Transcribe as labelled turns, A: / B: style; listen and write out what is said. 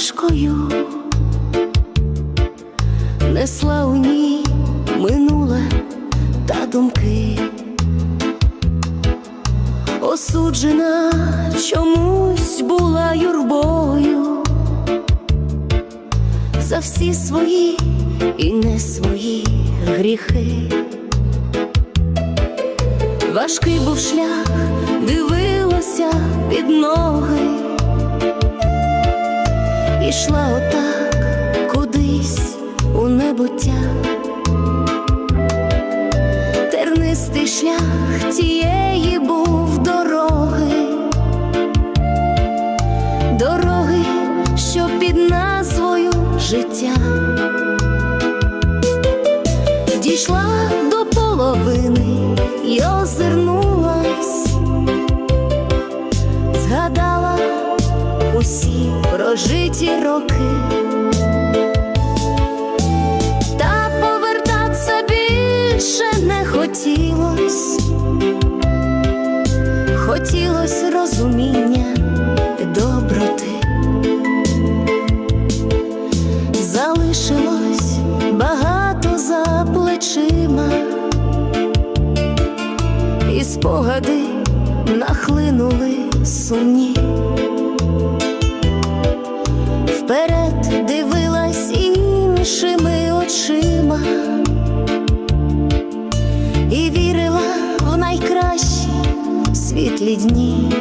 A: душою, несла у ній минуле та думки, осуджена чомусь була юрбою. За всі свої і не свої гріхи. Важкий був шлях, дивилася під ноги, ішла отак кудись у небуття, тернистий шлях тієї був дороги, дороги, що під назвою життя. Дійшла до половини й озирнулась, згадала усі прожиті роки, та повертатися більше не хотілось, хотілось розуміння доброти. Залишилось багато за плечима, і спогади нахлинули сумні. тишу світлі дні.